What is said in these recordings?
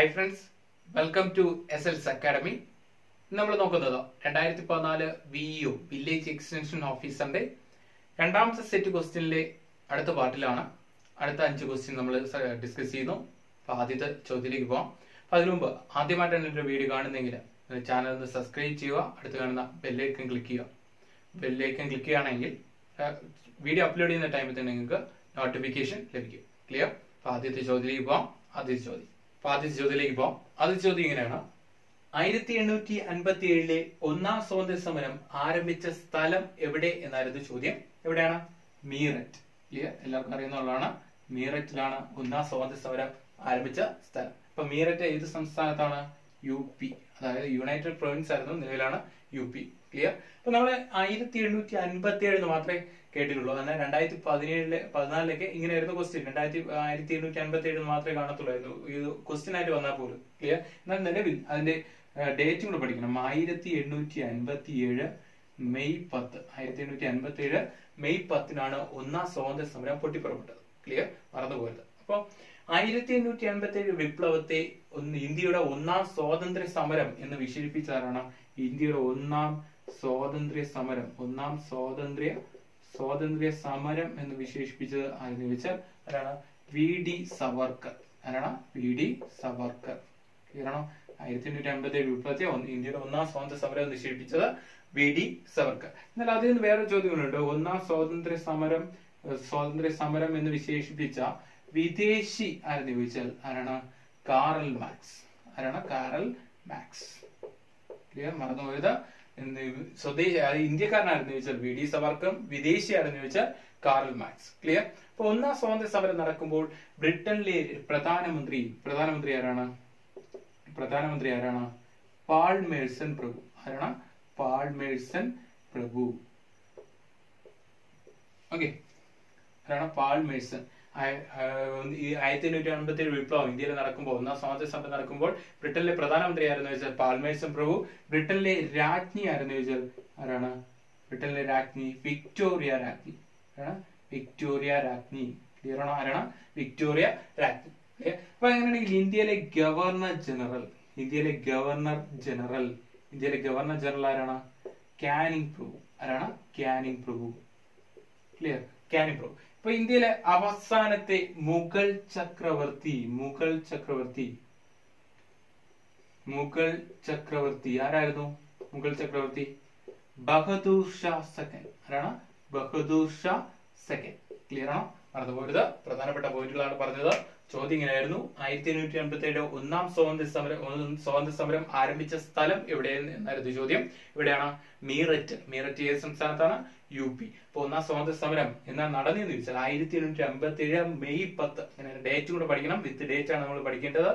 Hi friends welcome to S Ls academy നമ്മൾ നോക്കുന്നത് രണ്ടായിരത്തി പതിനാല് വി യു വില്ലേജ് എക്സ്റ്റൻഷൻ ഓഫീസറിന്റെ രണ്ടാമത്തെ സെറ്റ് ക്വസ്റ്റ്യനിലെ അടുത്ത പാർട്ടിലാണ്. അടുത്ത അഞ്ച് ക്വസ്റ്റ്യൻ നമ്മൾ ഡിസ്കസ് ചെയ്യുന്നു. അപ്പൊ ആദ്യത്തെ ചോദ്യത്തിലേക്ക് പോവാം. അപ്പൊ അതിനു മുമ്പ് ആദ്യമായിട്ടാണ് എന്റെ വീഡിയോ കാണുന്നെങ്കിൽ ചാനൽ ഒന്ന് സബ്സ്ക്രൈബ് ചെയ്യുക. അടുത്ത് കാണുന്ന ബെല്ലൈക്കൺ ക്ലിക്ക് ചെയ്യുക. ബെല്ലൈക്കൺ ക്ലിക്ക് ചെയ്യുകയാണെങ്കിൽ വീഡിയോ അപ്ലോഡ് ചെയ്യുന്ന ടൈമിൽ തന്നെ നിങ്ങൾക്ക് നോട്ടിഫിക്കേഷൻ ലഭിക്കും. ക്ലിയർ അപ്പൊ ആദ്യത്തെ ചോദ്യത്തിലേക്ക് പോവാം. ആദ്യത്തെ ചോദ്യം. അപ്പൊ ആദ്യത്തെ ചോദ്യത്തിലേക്ക് പോവാം. ആദ്യ ചോദ്യം ഇങ്ങനെയാണ്. ആയിരത്തി എണ്ണൂറ്റി അൻപത്തി ഏഴിലെ ഒന്നാം സ്വാതന്ത്ര്യ സമരം ആരംഭിച്ച സ്ഥലം എവിടെ എന്നായിരുന്നു ചോദ്യം. എവിടെയാണ്? മീററ്റ്. ക്ലിയർ എല്ലാവർക്കും അറിയുന്നതാണ് മീററ്റിലാണ് ഒന്നാം സ്വാതന്ത്ര്യ സമരം ആരംഭിച്ച സ്ഥലം. അപ്പൊ മീററ്റ് ഏത് സംസ്ഥാനത്താണ്? യു പി അതായത് യുണൈറ്റഡ് പ്രൊവിൻസ് ആയിരുന്നു നിലവിലാണ് യു പി ക്ലിയർ അപ്പൊ നമ്മൾ ആയിരത്തി എണ്ണൂറ്റി അൻപത്തി ഏഴ് മാത്രമേ കേട്ടിട്ടുള്ളൂ. അങ്ങനെ രണ്ടായിരത്തി പതിനേഴിലെ പതിനാലിലൊക്കെ ഇങ്ങനെയായിരുന്നു ക്വസ്റ്റ്യൻ രണ്ടായിരത്തി ആയിരത്തി എണ്ണൂറ്റി അൻപത്തി ഏഴ് മാത്രമേ കാണത്തുള്ളായിരുന്നു. ഇത് ക്വസ്റ്റ്യൻ ആയിട്ട് വന്നാൽ പോലും. ക്ലിയർ എന്നാൽ നിലവിൽ അതിന്റെ ഡേറ്റും കൂടെ പഠിക്കണം. ആയിരത്തി എണ്ണൂറ്റി അൻപത്തി ഏഴ് മെയ് പത്ത്. ആയിരത്തി എണ്ണൂറ്റി അൻപത്തി ഏഴ് മെയ് പത്തിനാണ് ഒന്നാം സ്വാതന്ത്ര്യ സമരം പൊട്ടിപ്പുറപ്പെട്ടത്. ക്ലിയർ മറന്നുപോയത് അപ്പൊ ആയിരത്തി എണ്ണൂറ്റി അൻപത്തി ഏഴ് വിപ്ലവത്തെ ഒന്ന് ഇന്ത്യയുടെ ഒന്നാം സ്വാതന്ത്ര്യ സമരം എന്ന് വിശേഷിപ്പിച്ചതാണ് ഇന്ത്യയുടെ ഒന്നാം സ്വാതന്ത്ര്യ സമരം ഒന്നാം സ്വാതന്ത്ര്യ സ്വാതന്ത്ര്യ സമരം എന്ന് വിശേഷിപ്പിച്ചത് ആരെന്ന് ചോദിച്ചാൽ ആരാണ്? V D Savarkar. ആരാണ്? V D Savarkar. കാരണം ആയിരത്തി എണ്ണൂറ്റി അമ്പത്തി ഏഴ് വിപ്ലവത്തെ ഇന്ത്യയുടെ ഒന്നാം സ്വാതന്ത്ര്യ സമരം എന്ന് വിശേഷിപ്പിച്ചത് വി ഡി സവർക്കർ. എന്നാൽ അതിൽ നിന്ന് വേറെ ചോദ്യങ്ങളുണ്ട് ഒന്നാം സ്വാതന്ത്ര്യ സമരം സ്വാതന്ത്ര്യ സമരം എന്ന് വിശേഷിപ്പിച്ച വിദേശി ആരെന്ന് ചോദിച്ചാൽ ആരാണ്? Karl Marx. ആരാണ്? Karl Marx. ക്ലിയർ മറന്നുപോയത് സ്വദേശി അതായത് ഇന്ത്യക്കാരനായിരുന്നു ചോദിച്ചാൽ വി ഡി സവർക്കറും വിദേശിയായിരുന്നു ചോദിച്ചാൽ കാറൽ മാക്സ്. ക്ലിയർ അപ്പൊ ഒന്നാം സ്വാതന്ത്ര്യ സമരം നടക്കുമ്പോൾ ബ്രിട്ടനിലെ പ്രധാനമന്ത്രി പ്രധാനമന്ത്രി ആരാണ്? പ്രധാനമന്ത്രി ആരാണ്? പാൾ മേഴ്സൺ പ്രഭു. ആരാണ്? പാൾ മേഴ്സൺ പ്രഭു. ഓക്കെ ആരാണ്? പാൾ മേഴ്സൺ ആയിരത്തി എണ്ണൂറ്റി അൻപത്തി ഏഴ് വിപ്ലവം ഇന്ത്യയിൽ നടക്കുമ്പോൾ ഒന്നാം സ്വാതന്ത്ര്യ സമരം നടക്കുമ്പോൾ ബ്രിട്ടനിലെ പ്രധാനമന്ത്രി ആയിരുന്നു വെച്ചാൽ പാൽമേഴ്സൺ പ്രഭു. ബ്രിട്ടനിലെ രാജ്ഞി ആയിരുന്നു വെച്ചാൽ ആരാണ്? ബ്രിട്ടനിലെ രാജ്ഞി വിക്ടോറിയ രാജ്ഞി. വിക്ടോറിയ രാജ്ഞി. ക്ലിയർ ആണോ? ആരാണ്? വിക്ടോറിയ രാജ്ഞി. അപ്പൊ എങ്ങനെയാണെങ്കിൽ ഇന്ത്യയിലെ ഗവർണർ ജനറൽ ഇന്ത്യയിലെ ഗവർണർ ജനറൽ ഇന്ത്യയിലെ ഗവർണർ ജനറൽ ആരാണ്? കാനിങ് പ്രഭു. ആരാണ്? കാനിങ് പ്രഭു. ക്ലിയർ കാനിങ് പ്രഭു. ഇപ്പൊ ഇന്ത്യയിലെ അവസാനത്തെ മുഗൾ ചക്രവർത്തി മുഗൾ ചക്രവർത്തി. മുഗൾ ചക്രവർത്തി. ആരായിരുന്നു മുഗൾ ചക്രവർത്തി? ബഹദൂർ ഷാ സെക്കൻഡ് ആരാണ്? ബഹദൂർ ഷാ സെക്കൻഡ് ക്ലിയർ ആണോ? മറന്നുപോയത് പ്രധാനപ്പെട്ട പോയിന്റുകളാണ് പറഞ്ഞത്. ചോദ്യം ഇങ്ങനെയായിരുന്നു ആയിരത്തി എണ്ണൂറ്റി അൻപത്തി ഏഴ് ഒന്നാം സ്വാതന്ത്ര്യ സമരം സ്വാതന്ത്ര്യ സമരം ആരംഭിച്ച സ്ഥലം എവിടെ എന്നായിരുന്നു ചോദ്യം. ഇവിടെയാണ് മീററ്റ് മീററ്റ് ഏത് സംസ്ഥാനത്താണ്? U P. അപ്പൊ ഒന്നാം സ്വാതന്ത്ര്യ സമരം എന്നാ നടന്നെന്ന് ചോദിച്ചാൽ ആയിരത്തി എണ്ണൂറ്റി അമ്പത്തി ഏഴ് മെയ് പത്ത്. അങ്ങനെ ഡേറ്റ് കൂടെ പഠിക്കണം. വിത്ത് ഡേറ്റ് ആണ് നമ്മൾ പഠിക്കേണ്ടത്.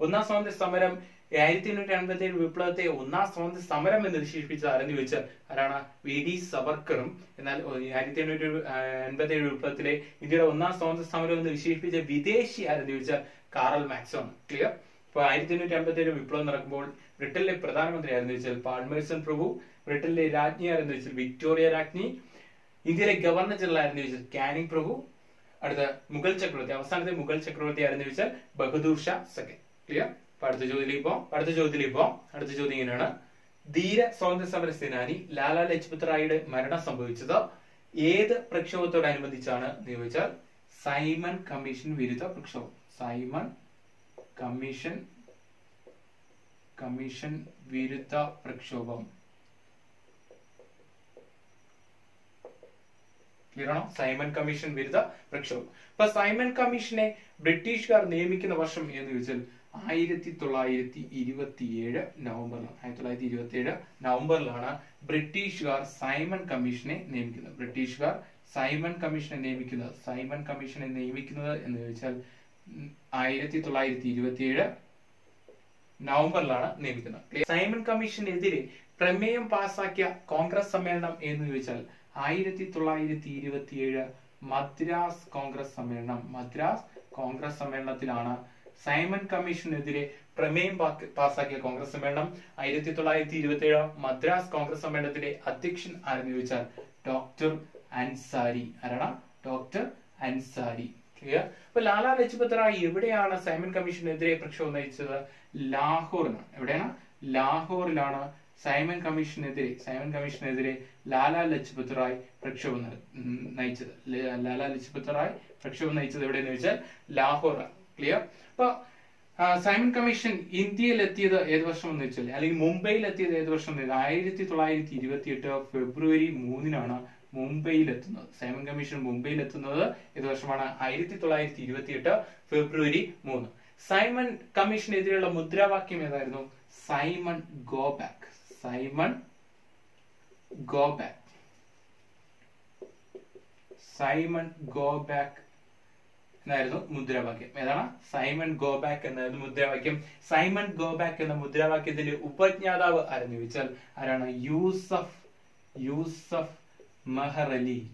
ഒന്നാം സ്വാതന്ത്ര്യ സമരം ആയിരത്തി എണ്ണൂറ്റി അൻപത്തി ഏഴ് വിപ്ലവത്തെ ഒന്നാം സ്വാതന്ത്ര്യ സമരം എന്ന് വിശേഷിപ്പിച്ചത് ആരെന്ന് ചോദിച്ചാൽ ആരാണ്? വി ഡി സവർക്കറും. എന്നാൽ ആയിരത്തി എണ്ണൂറ്റി അൻപത്തി ഏഴ് വിപ്ലവത്തിലെ ഇന്ത്യയുടെ ഒന്നാം സ്വാതന്ത്ര്യ സമരം എന്ന് വിശേഷിപ്പിച്ച വിദേശി ആരെന്ന് ചോദിച്ചാൽ കാറൽ മാക്സോ ക്ലിയർ ഇപ്പൊ ആയിരത്തി എണ്ണൂറ്റി അമ്പത്തി ഏഴ് വിപ്ലവം നടക്കുമ്പോൾ ബ്രിട്ടനിലെ പ്രധാനമന്ത്രി ആരെന്ന് ചോദിച്ചാൽ പാൾമേഴ്സൺ പ്രഭു ബ്രിട്ടനിലെ രാജ്ഞി ആരെന്ന് ചോദിച്ചാൽ വിക്ടോറിയ രാജ്ഞി ഇന്ത്യയിലെ ഗവർണർ ജനറൽ ആരെന്ന് ചോദിച്ചാൽ കാനിങ് പ്രഭു അടുത്ത മുഗൾ ചക്രവർത്തി അവസാനത്തെ മുഗൾ ചക്രവർത്തി ആരെന്ന് ചോദിച്ചാൽ ബഹദൂർ ഷാ സെക്കൻഡ്. ക്ലിയർ അപ്പൊ അടുത്ത ചോദ്യത്തിലേക്ക് പോവാം. അടുത്ത ചോദ്യത്തിലേക്ക് പോവാം. അടുത്ത ചോദ്യം ഇങ്ങനെയാണ്. ധീര സ്വാതന്ത്ര്യ സമര സേനാനി ലാലാ ലജ്പത് റായിയുടെ മരണം സംഭവിച്ചത് ഏത് പ്രക്ഷോഭത്തോടനുബന്ധിച്ചാണ് എന്ന് ചോദിച്ചാൽ സൈമൺ കമ്മീഷൻ വിരുദ്ധ പ്രക്ഷോഭം. സൈമൺ കമ്മീഷൻ കമ്മീഷൻ വിരുദ്ധ പ്രക്ഷോഭം. സൈമൺ കമ്മീഷൻ വിരുദ്ധ പ്രക്ഷോഭം. അപ്പൊ സൈമൺ കമ്മീഷനെ ബ്രിട്ടീഷുകാർ നിയമിക്കുന്ന വർഷം എന്ന് ചോദിച്ചാൽ ആയിരത്തി തൊള്ളായിരത്തി ഇരുപത്തിയേഴ് നവംബറിലാണ് ആയിരത്തി തൊള്ളായിരത്തി ഇരുപത്തി ഏഴ് നവംബറിലാണ് ബ്രിട്ടീഷുകാർ സൈമൺ കമ്മീഷനെ നിയമിക്കുന്നത്. ബ്രിട്ടീഷുകാർ സൈമൺ കമ്മീഷനെ നിയമിക്കുന്നത്. സൈമൺ കമ്മീഷനെ നിയമിക്കുന്നത് എന്ന് ചോദിച്ചാൽ ആയിരത്തി തൊള്ളായിരത്തി ഇരുപത്തിയേഴ് നവംബറിലാണ് നിയമിക്കുന്നത്. സൈമൺ കമ്മീഷനെതിരെ പ്രമേയം പാസാക്കിയ കോൺഗ്രസ് സമ്മേളനം എന്ന് ചോദിച്ചാൽ ആയിരത്തി തൊള്ളായിരത്തി ഇരുപത്തിയേഴ് മദ്രാസ് കോൺഗ്രസ് സമ്മേളനം. മദ്രാസ് കോൺഗ്രസ് സമ്മേളനത്തിലാണ് സൈമൺ കമ്മീഷനെതിരെ പ്രമേയം പാസാക്കിയ കോൺഗ്രസ് സമ്മേളനം ആയിരത്തി തൊള്ളായിരത്തി ഇരുപത്തി ഏഴ് മദ്രാസ് കോൺഗ്രസ് സമ്മേളനത്തിലെ അധ്യക്ഷൻ ആരെന്ന് ചോദിച്ചാൽ ഡോക്ടർ അൻസാരി. ആരാണ്? ഡോക്ടർ അൻസാരി. ക്ലിയർ അപ്പൊ ലാലാ ലജ്പത് റായ് എവിടെയാണ് സൈമൺ കമ്മീഷനെതിരെ പ്രക്ഷോഭം നയിച്ചത്? ലാഹോറിലാണ് എവിടെയാണ്? ലാഹോറിലാണ് സൈമൺ കമ്മീഷനെതിരെ സൈമൺ കമ്മീഷനെതിരെ ലാലാ ലജ്പത് റായ് പ്രക്ഷോഭം നയിച്ചത്. ലാലാ ലജ്പത് റായ് പ്രക്ഷോഭം നയിച്ചത് എവിടെയെന്ന് വെച്ചാൽ ലാഹോറാണ് ക്ലിയർ അപ്പൊ സൈമൺ കമ്മീഷൻ ഇന്ത്യയിൽ എത്തിയത് ഏത് വർഷം എന്ന് വെച്ചാൽ അല്ലെങ്കിൽ മുംബൈയിൽ എത്തിയത് ഏത് വർഷം എന്ന് വെച്ചാൽ ആയിരത്തി തൊള്ളായിരത്തി ഇരുപത്തി എട്ട് ഫെബ്രുവരി മൂന്നിനാണ് മുംബൈയിൽ എത്തുന്നത് സൈമൺ കമ്മീഷൻ മുംബൈയിൽ എത്തുന്നത് ഏത് വർഷമാണ്? ആയിരത്തി തൊള്ളായിരത്തി ഇരുപത്തി എട്ട് ഫെബ്രുവരി മൂന്ന്. സൈമൺ കമ്മീഷനെതിരെയുള്ള മുദ്രാവാക്യം ഏതായിരുന്നു? Simon go back Simon go back Simon go back എന്നായിരുന്നു മുദ്രാവാക്യം. ഏതാണ്? സൈമൺ ഗോ ബാക്ക് എന്നായിരുന്നു മുദ്രാവാക്യം. സൈമൺ ഗോ ബാക്ക് എന്ന മുദ്രാവാക്യത്തിന്റെ ഉപജ്ഞാതാവ് ആരെന്ന് ചോദിച്ചാൽ ആരാണ്? യൂസഫ് യൂസഫ് മെഹർ അലി.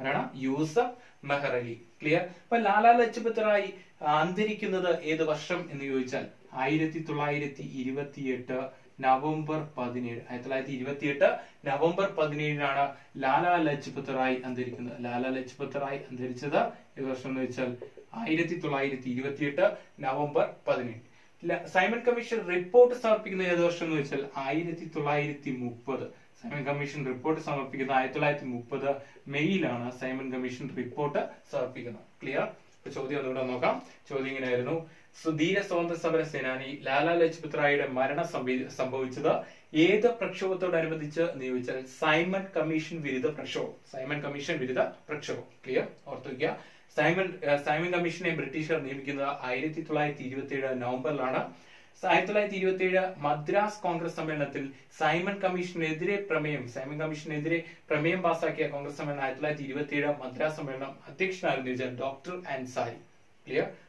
ആരാണ്? യൂസഫ് മെഹർ അലി. ക്ലിയർ അപ്പൊ ലാലാ ലജ്പത് റായ് അന്തരിക്കുന്നത് ഏത് വർഷം എന്ന് ചോദിച്ചാൽ ആയിരത്തി തൊള്ളായിരത്തി ഇരുപത്തിയെട്ട് നവംബർ പതിനേഴ് ആയിരത്തി തൊള്ളായിരത്തി ഇരുപത്തി എട്ട് നവംബർ പതിനേഴിനാണ് ലാലാ ലജ്പത് റായ് അന്തരിക്കുന്നത്. ലാലാ ലജ്പത് റായ് അന്തരിച്ചത് ഏത് വർഷം എന്ന് വെച്ചാൽ ആയിരത്തി തൊള്ളായിരത്തി ഇരുപത്തിയെട്ട് നവംബർ പതിനേഴ്. സൈമൺ കമ്മീഷൻ റിപ്പോർട്ട് സമർപ്പിക്കുന്നത് ഏത് വർഷം എന്ന് വെച്ചാൽ ആയിരത്തി തൊള്ളായിരത്തി മുപ്പത്. സൈമൺ കമ്മീഷൻ റിപ്പോർട്ട് സമർപ്പിക്കുന്നത് ആയിരത്തി തൊള്ളായിരത്തി മുപ്പത് മെയ്യിലാണ് സൈമൺ കമ്മീഷൻ റിപ്പോർട്ട് സമർപ്പിക്കുന്നത്. ക്ലിയർ ചോദ്യം ഒന്നുകൂടെ നോക്കാം. ചോദ്യം ഇങ്ങനെയായിരുന്നു. സുധീര സ്വാതന്ത്ര്യ സമര സേനാനി ലാലാ ലജ്പത് റായിയുടെ മരണം സംഭവി- സംഭവിച്ചത് ഏത് പ്രക്ഷോഭത്തോടനുബന്ധിച്ച് നിയോഗിച്ചാൽ സൈമൺ കമ്മീഷൻ വിരുദ്ധ പ്രക്ഷോഭം. സൈമൺ കമ്മീഷൻ വിരുദ്ധ പ്രക്ഷോഭം. ക്ലിയർ? ഓർത്തു വയ്ക്കുക സൈമൺ സൈമൺ കമ്മീഷനെ ബ്രിട്ടീഷുകാർ നിയമിക്കുന്നത് ആയിരത്തി തൊള്ളായിരത്തി ഇരുപത്തി ഏഴ് നവംബറിലാണ്. ആയിരത്തി തൊള്ളായിരത്തി ഇരുപത്തി ഏഴ് മദ്രാസ് കോൺഗ്രസ് സമ്മേളനത്തിൽ സൈമൺ കമ്മീഷനെതിരെ പ്രമേയം സൈമൺ കമ്മീഷനെതിരെ പ്രമേയം പാസാക്കിയ കോൺഗ്രസ് സമ്മേളനം ആയിരത്തി തൊള്ളായിരത്തി ഇരുപത്തി ഏഴ് മദ്രാസ് സമ്മേളനം അധ്യക്ഷനായിരുന്നു doctor Ansari. Clear?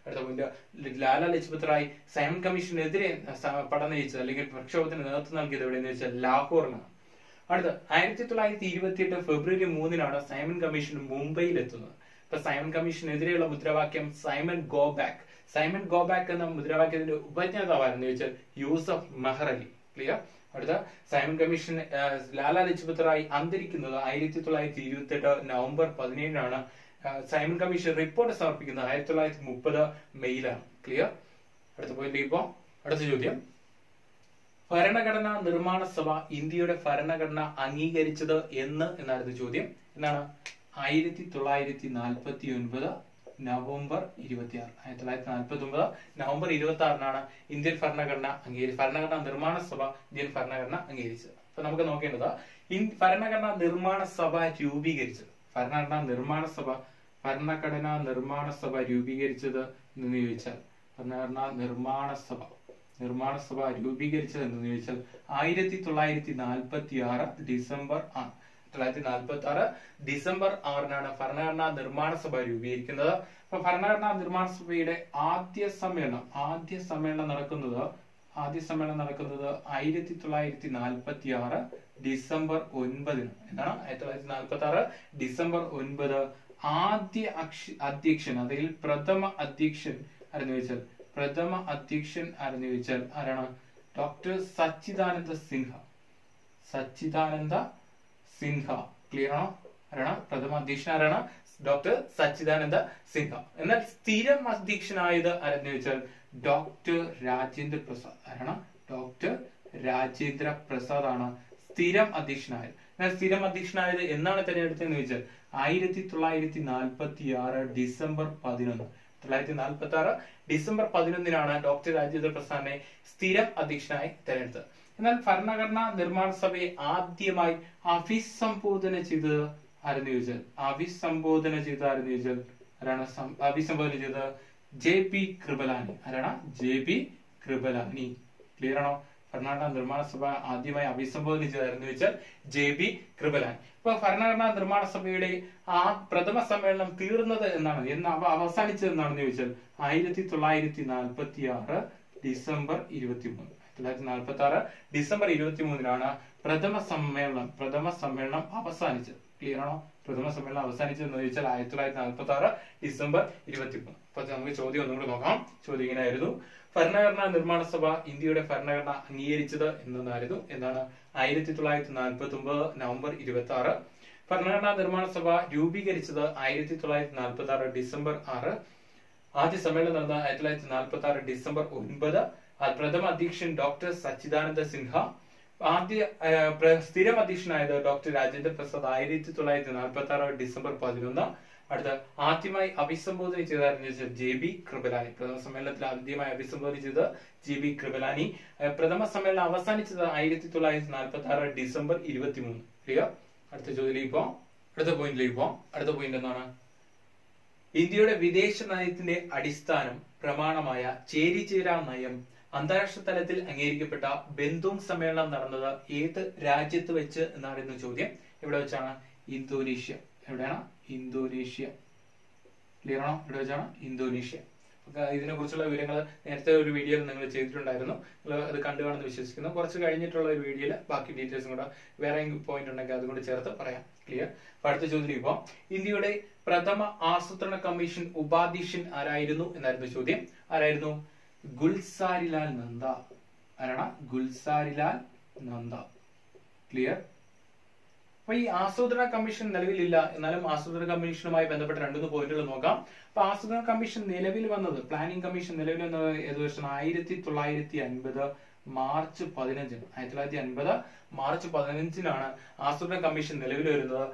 Lala Lajpat Rai Simon കമ്മീഷനെതിരെ പഠനം നയിച്ചത് അല്ലെങ്കിൽ പ്രക്ഷോഭത്തിന് നേതൃത്വം നൽകിയത് എവിടെയെന്ന് വെച്ചാൽ ലാഹോറിനാണ്. അടുത്ത ആയിരത്തി തൊള്ളായിരത്തി ഇരുപത്തി എട്ട് ഫെബ്രുവരി മൂന്നിനാണ് സൈമൺ കമ്മീഷൻ മുംബൈയിൽ എത്തുന്നത് ഇപ്പൊ സൈമൺ കമ്മീഷനെതിരെയുള്ള മുദ്രാവാക്യം Simon go back. Simon go back എന്ന മുദ്രാവാക്യത്തിന്റെ ഉപജ്ഞാതാവായിരുന്നു ചോദിച്ചാൽ യൂസഫ് മെഹർ അലി. ക്ലിയർ? അടുത്ത സൈമൺ കമ്മീഷൻ ലാലാ ലജ്പത് റായ് അന്തരിക്കുന്നത് ആയിരത്തി തൊള്ളായിരത്തി ഇരുപത്തി എട്ട് നവംബർ പതിനേഴിനാണ് സൈമൺ കമ്മീഷൻ റിപ്പോർട്ട് സമർപ്പിക്കുന്നത് ആയിരത്തി തൊള്ളായിരത്തി മുപ്പത് മെയ്യിലാണ്. ക്ലിയർ അടുത്ത പോയിന്റ് ഇപ്പോ അടുത്ത ചോദ്യം. ഭരണഘടനാ നിർമ്മാണ സഭ ഇന്ത്യയുടെ ഭരണഘടന അംഗീകരിച്ചത് എന്ന് എന്നായിരുന്നു ചോദ്യം. എന്നാണ് ആയിരത്തി തൊള്ളായിരത്തി നാൽപ്പത്തി ഒൻപത് നവംബർ ഇരുപത്തി ആറ് ആയിരത്തി തൊള്ളായിരത്തി നാൽപ്പത്തി ഒമ്പത് നവംബർ ഇരുപത്തി ആറിനാണ് ഇന്ത്യൻ ഭരണഘടന അംഗീകരിച്ചത് ഭരണഘടനാ നിർമ്മാണ സഭ ഇന്ത്യൻ ഭരണഘടന അംഗീകരിച്ചത്. അപ്പൊ നമുക്ക് നോക്കേണ്ടത് ഭരണഘടനാ നിർമ്മാണ സഭ രൂപീകരിച്ചത്. ഭരണഘടനാ നിർമ്മാണ സഭ ഭരണഘടനാ നിർമ്മാണ സഭ രൂപീകരിച്ചത് എന്ന് ചോദിച്ചാൽ ഭരണഘടനാ നിർമ്മാണ സഭ നിർമ്മാണ സഭ രൂപീകരിച്ചത് എന്ന് ചോദിച്ചാൽ ആയിരത്തി തൊള്ളായിരത്തി നാൽപ്പത്തി ആറ് ഡിസംബർ ആറ് തൊള്ളായിരത്തി നാൽപ്പത്തി ആറ് ഡിസംബർ ആറിനാണ് ഭരണഘടനാ നിർമ്മാണ സഭ രൂപീകരിക്കുന്നത്. അപ്പൊ ഭരണഘടനാ നിർമ്മാണ സഭയുടെ ആദ്യ സമ്മേളനം ആദ്യ സമ്മേളനം നടക്കുന്നത് ആദ്യ സമ്മേളനം നടക്കുന്നത് ആയിരത്തി തൊള്ളായിരത്തി നാൽപ്പത്തി ആറ് ഡിസംബർ ഒൻപതിന് എന്താണ്? ആയിരത്തി തൊള്ളായിരത്തി നാൽപ്പത്തി ആറ് ഡിസംബർ ഒൻപത് ആദ്യ അധ്യക്ഷൻ അതിൽ പ്രഥമ അധ്യക്ഷൻ ആരെന്ന് ചോദിച്ചാൽ പ്രഥമ അധ്യക്ഷൻ ആരെന്ന് ചോദിച്ചാൽ ആരാണ്? ഡോക്ടർ സച്ചിദാനന്ദ സിൻഹ. സച്ചിദാനന്ദ സിൻഹ. ക്ലിയർ ആണോ? ആരാണ്? പ്രഥമ അധ്യക്ഷൻ ആരാണ്? ഡോക്ടർ സച്ചിദാനന്ദ സിൻഹ. എന്നാൽ സ്ഥിരം അധ്യക്ഷനായത് ആരെന്ന് ചോദിച്ചാൽ ഡോക്ടർ രാജേന്ദ്ര പ്രസാദ്. ആരാണ്? ഡോക്ടർ രാജേന്ദ്ര പ്രസാദ് ആണ് സ്ഥിരം അധ്യക്ഷനായത്. എന്നാൽ സ്ഥിരം അധ്യക്ഷനായത് എന്നാണ് തെരഞ്ഞെടുത്തതെന്ന് ചോദിച്ചാൽ ആയിരത്തി തൊള്ളായിരത്തി നാൽപ്പത്തി ആറ് ഡിസംബർ പതിനൊന്ന്. തൊള്ളായിരത്തി നാൽപ്പത്തി ആറ് ഡിസംബർ പതിനൊന്നിനാണ് ഡോക്ടർ രാജേന്ദ്ര പ്രസാദിനെ സ്ഥിരം അധ്യക്ഷനായി തെരഞ്ഞെടുത്തത്. എന്നാൽ ഭരണഘടന നിർമ്മാണ സഭയെ ആദ്യമായി അഭിസംബോധന ചെയ്തത് ആരെന്ന് ചോദിച്ചാൽ അഭിസംബോധന ചെയ്ത ആരെന്ന് ചോദിച്ചാൽ ആരാണ് അഭിസംബോധന ചെയ്തത് ജെ പി കൃപലാനി. ആരാണ്? J P Kripalani. ക്ലിയർ ആണോ? ഭരണഘടനാ നിർമ്മാണ സഭ ആദ്യമായി അഭിസംബോധന ചെയ്തായിരുന്നു വെച്ചാൽ ജെ ബി കൃപലാൻ. ഇപ്പൊ ഭരണഘടനാ നിർമ്മാണ സഭയുടെ ആ പ്രഥമ സമ്മേളനം തീർന്നത് എന്നാണ് എന്ന് അവ അവസാനിച്ചത് എന്നാണെന്ന് ചോദിച്ചാൽ ആയിരത്തി തൊള്ളായിരത്തി നാൽപ്പത്തി ആറ് ഡിസംബർ ഇരുപത്തി മൂന്ന് തൊള്ളായിരത്തി നാൽപ്പത്തി ആറ് ഡിസംബർ ഇരുപത്തി മൂന്നിനാണ് പ്രഥമ സമ്മേളനം പ്രഥമ സമ്മേളനം അവസാനിച്ചത്. ക്ലിയർ ആണോ പ്രഥമ സമ്മേളനം അവസാനിച്ചത് എന്ന് ചോദിച്ചാൽ ആയിരത്തി തൊള്ളായിരത്തി നാൽപ്പത്തി ആറ് ഡിസംബർ ഇരുപത്തി മൂന്ന് അപ്പൊ നമുക്ക് ചോദ്യം ഒന്നും കൂടി നോക്കാം. ചോദ്യം ഇങ്ങനെയായിരുന്നു. ഭരണഘടനാ നിർമ്മാണ സഭ ഇന്ത്യയുടെ ഭരണഘടന അംഗീകരിച്ചത് എന്നതായിരുന്നു. എന്താണ്? ആയിരത്തി തൊള്ളായിരത്തി നാൽപ്പത്തി ഒമ്പത് നവംബർ ഇരുപത്തി ആറ് ഭരണഘടനാ നിർമ്മാണ സഭ രൂപീകരിച്ചത് ആയിരത്തി തൊള്ളായിരത്തി നാൽപ്പത്തി ആറ് ഡിസംബർ ആറ്. ആദ്യ സമ്മേളനം നടന്ന ആയിരത്തി തൊള്ളായിരത്തി നാൽപ്പത്തി ആറ് ഡിസംബർ ഒൻപത്. പ്രഥമ അധ്യക്ഷൻ ഡോക്ടർ സച്ചിദാനന്ദ സിൻഹ ആദ്യ സ്ഥിരം അധ്യക്ഷനായത് ഡോക്ടർ രാജേന്ദ്ര പ്രസാദ് ആയിരത്തി തൊള്ളായിരത്തി നാൽപ്പത്തി ആറ് ഡിസംബർ പതിനൊന്ന്. അടുത്ത ആദ്യമായി അഭിസംബോധന ചെയ്തായിരുന്നു ജെ ബി കൃപലാനി. പ്രഥമ സമ്മേളനത്തിൽ ആദ്യമായി അഭിസംബോധന ചെയ്തത് ജെ ബി കൃപലാനി. പ്രഥമ സമ്മേളനം അവസാനിച്ചത് ആയിരത്തി തൊള്ളായിരത്തി നാൽപ്പത്തി ആറ് ഡിസംബർ ഇരുപത്തി മൂന്ന് ക്ലിയർ? അടുത്ത ചോദ്യത്തിലേക്ക് പോവാം. അടുത്ത പോയിന്റിലേക്ക് പോവാം. അടുത്ത പോയിന്റ് എന്താണ്? ഇന്ത്യയുടെ വിദേശ നയത്തിന്റെ അടിസ്ഥാനം പ്രമാണമായ ചേരിചേരാ നയം അന്താരാഷ്ട്ര തലത്തിൽ അംഗീകരിക്കപ്പെട്ട ബന്ധുങ് സമ്മേളനം നടന്നത് ഏത് രാജ്യത്ത് വെച്ച് എന്നായിരുന്നു ചോദ്യം. ഇവിടെ വെച്ചാണ്? ഇന്തോനേഷ്യ. എവിടെയാണ്? ഇന്തോനേഷ്യ. ക്ലിയർ ആണോ? ഇവിടെ വെച്ചാണ്? ഇന്തോനേഷ്യ. ഇതിനെ കുറിച്ചുള്ള വിവരങ്ങൾ നേരത്തെ ഒരു വീഡിയോയിൽ നിങ്ങൾ ചെയ്തിട്ടുണ്ടായിരുന്നു. നിങ്ങൾ അത് കണ്ടു കാണുമെന്ന് വിശ്വസിക്കുന്നു. കുറച്ച് കഴിഞ്ഞിട്ടുള്ള ഒരു വീഡിയോയിൽ ബാക്കി ഡീറ്റെയിൽസും കൂടെ വേറെ പോയിന്റ് ഉണ്ടെങ്കിൽ അതുകൊണ്ട് ചേർത്ത് പറയാം. ക്ലിയർ അപ്പൊ അടുത്ത ചോദ്യം ഇപ്പോൾ ഇന്ത്യയുടെ പ്രഥമ ആസൂത്രണ കമ്മീഷൻ ഉപാധ്യക്ഷൻ ആരായിരുന്നു എന്നായിരുന്നു ചോദ്യം. ആരായിരുന്നു? ഗുൽസാരിലാൽ നന്ദ. ആരാണ് ഗുൽസാരിലാൽ നന്ദ. ക്ലിയർ അപ്പൊ ഈ ആസൂത്രണ കമ്മീഷൻ നിലവിലില്ല. എന്നാലും ആസൂത്രണ കമ്മീഷനുമായി ബന്ധപ്പെട്ട രണ്ടുമൂന്ന് പോയിന്റുകൾ നോക്കാം. അപ്പൊ ആസൂത്രണ കമ്മീഷൻ നിലവിൽ വന്നത് പ്ലാനിംഗ് കമ്മീഷൻ നിലവിൽ വന്നത് ഏത് വർഷം ആയിരത്തി തൊള്ളായിരത്തി അൻപത് മാർച്ച് പതിനഞ്ചിന്. ആയിരത്തി തൊള്ളായിരത്തി അൻപത് മാർച്ച് പതിനഞ്ചിനാണ് ആസൂത്രണ കമ്മീഷൻ നിലവിൽ വരുന്നത്.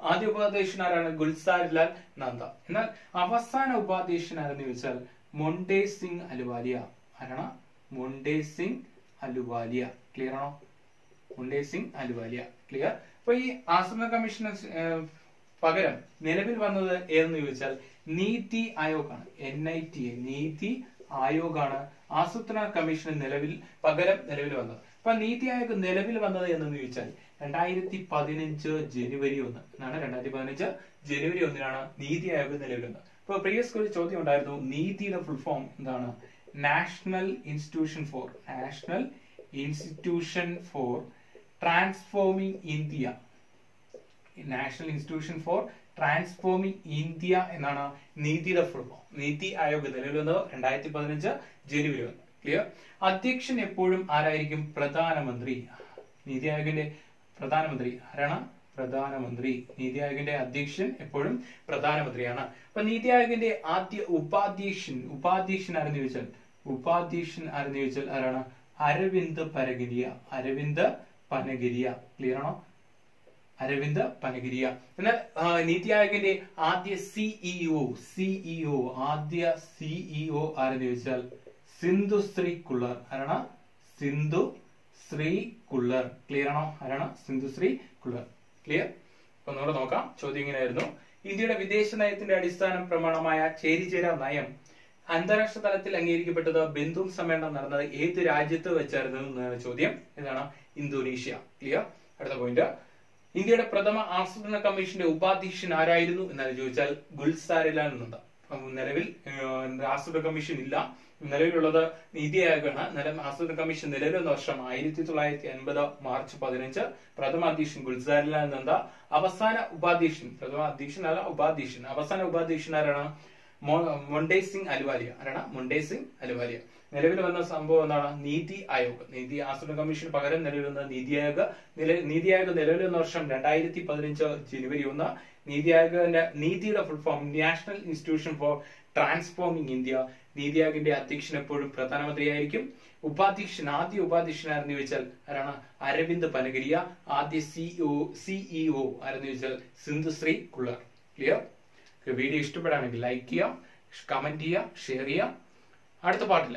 ആദ്യ ഉപാധ്യക്ഷൻ ആരാണ് ഗുൽസാരിലാൽ നന്ദ. എന്നാൽ അവസാന ഉപാധ്യക്ഷൻ ആരെന്ന് ചോദിച്ചാൽ മൊണ്ടേ സിംഗ് അലുവാലിയ ആരാണ്? മൊണ്ടേ സിംഗ് അലുവാലിയ ക്ലിയർ ആണോ? മൊണ്ടേ സിംഗ് അലുവാലിയ ക്ലിയർ അപ്പൊ ഈ ആസൂത്രണ കമ്മീഷന് പകരം നിലവിൽ വന്നത് ഏതെന്ന് ചോദിച്ചാൽ നീതി ആയോഗ് ആണ് N I T NITI Aayog ആണ് ആസൂത്രണ കമ്മീഷന് നിലവിൽ പകരം നിലവിൽ വന്നത്. അപ്പൊ നീതി ആയോഗ് നിലവിൽ വന്നത് എന്നെന്ന് ചോദിച്ചാൽ രണ്ടായിരത്തി പതിനഞ്ച് ജനുവരി ഒന്ന് എന്നാണ്. രണ്ടായിരത്തി പതിനഞ്ച് ജനുവരി ഒന്നിനാണ് നീതി ആയോഗ് നിലവിൽ വന്നത്. ഇപ്പൊ പ്രീവിയസ് ഒരു ചോദ്യം ഉണ്ടായിരുന്നു. നീതിയുടെ ഫുൾ ഫോം എന്താണ്? National institution for national institution for transforming India national institution for transforming India എന്നാണ് നീതിയുടെ ഫുൾ ഫോം നീതി ആയോഗ് നിലവിൽ വന്നത് രണ്ടായിരത്തി പതിനഞ്ച് ജനുവരി ഒന്ന് ക്ലിയർ അധ്യക്ഷൻ എപ്പോഴും ആരായിരിക്കും? പ്രധാനമന്ത്രി. നീതി ആയോഗിന്റെ പ്രധാനമന്ത്രി ആരാണ്? പ്രധാനമന്ത്രി നീതി ആയോഗിന്റെ അധ്യക്ഷൻ എപ്പോഴും പ്രധാനമന്ത്രിയാണ്. അപ്പൊ നീതി ആയോഗിന്റെ ആദ്യ ഉപാധ്യക്ഷൻ ഉപാധ്യക്ഷൻ ആരെന്ന് ചോദിച്ചാൽ? ഉപാധ്യക്ഷൻ ആരെന്ന് ചോദിച്ചാൽ ആരാണ്? അരവിന്ദ് പരഗിരിയ അരവിന്ദ് പനഗിരിയ. ക്ലിയർ ആണോ? അരവിന്ദ് പനഗിരിയ. എന്നാൽ നീതി ആയോഗിന്റെ ആദ്യ സിഇഒ സിഇഒ ആദ്യ സിഇഒ ആരെന്ന് ചോദിച്ചാൽ? സിന്ധു ശ്രീ കുള്ളർ. ആരാണ്? സിന്ധു ശ്രീ കുള്ളർ. ക്ലിയർ ആണോ? ആരാണ്? സിന്ധു ശ്രീ കുള്ളർ. ക്ലിയർ അപ്പൊ നമ്മൾ നോക്കാം. ചോദ്യം ഇങ്ങനെയായിരുന്നു. ഇന്ത്യയുടെ വിദേശ നയത്തിന്റെ അടിസ്ഥാന പ്രമാണമായ ചേരിചേര നയം അന്താരാഷ്ട്ര തലത്തിൽ അംഗീകരിക്കപ്പെട്ടത് ബന്ധും സമ്മേളനം നടന്നത് ഏത് രാജ്യത്ത് വെച്ചായിരുന്നു എന്നാണ് ചോദ്യം. ഇതാണ് ഇന്തോനേഷ്യ. ക്ലിയർ അടുത്ത പോയിന്റ് ഇന്ത്യയുടെ പ്രഥമ ആസൂത്രണ കമ്മീഷന്റെ ഉപാധ്യക്ഷൻ ആരായിരുന്നു എന്നാണ് ചോദിച്ചാൽ ഗുൽസാരിലാൽ അപ്പം നിലവിൽ ആസൂത്രണ കമ്മീഷൻ ഇല്ല. നിലവിലുള്ളത് നീതി ആയോഗാണ്. നിലവിൽ ആസൂത്രണ കമ്മീഷൻ വന്ന വർഷം ആയിരത്തി തൊള്ളായിരത്തി അൻപത് മാർച്ച് പതിനഞ്ച്. പ്രഥമ അധ്യക്ഷൻ ഗുൽസാരിലാൽ നന്ദ. അവസാന ഉപാധ്യക്ഷൻ പ്രഥമ അധ്യക്ഷൻ അല്ല ഉപാധ്യക്ഷൻ. അവസാന ഉപാധ്യക്ഷൻ ആരാണ്? മൊണ്ടേ സിംഗ് അലുവാലിയ ആരാണ്? മൊണ്ടേ സിംഗ് അലുവാലിയ നിലവിൽ വന്ന സംഭവം എന്താണ്? നീതി ആയോഗ്. നീതി ആസൂത്രണ കമ്മീഷൻ പകരം നിലവിൽ വന്ന നീതി ആയോഗ്. നീതി ആയോഗ് നിലവിൽ വന്ന വർഷം രണ്ടായിരത്തി പതിനഞ്ച് ജനുവരി ഒന്ന്. നീതി ആയോഗിന്റെ നീതിയുടെ full form national institution for transforming India NITI ആയോഗിന്റെ അധ്യക്ഷൻ എപ്പോഴും പ്രധാനമന്ത്രിയായിരിക്കും. ഉപാധ്യക്ഷൻ ആദ്യ ഉപാധ്യക്ഷൻ ആരെന്ന് ചോദിച്ചാൽ ആരാണ്? അരവിന്ദ് പനഗരിയ. ആദ്യ സിഇഒ സിഇഒ ആരെന്ന് ചോദിച്ചാൽ സിന്ധുശ്രീ കുള്ളർ. ക്ലിയർ വീഡിയോ ഇഷ്ടപ്പെടുകയാണെങ്കിൽ ലൈക്ക് ചെയ്യുക കമന്റ് ചെയ്യുക ഷെയർ ചെയ്യുക. അടുത്ത പാട്ടില്ല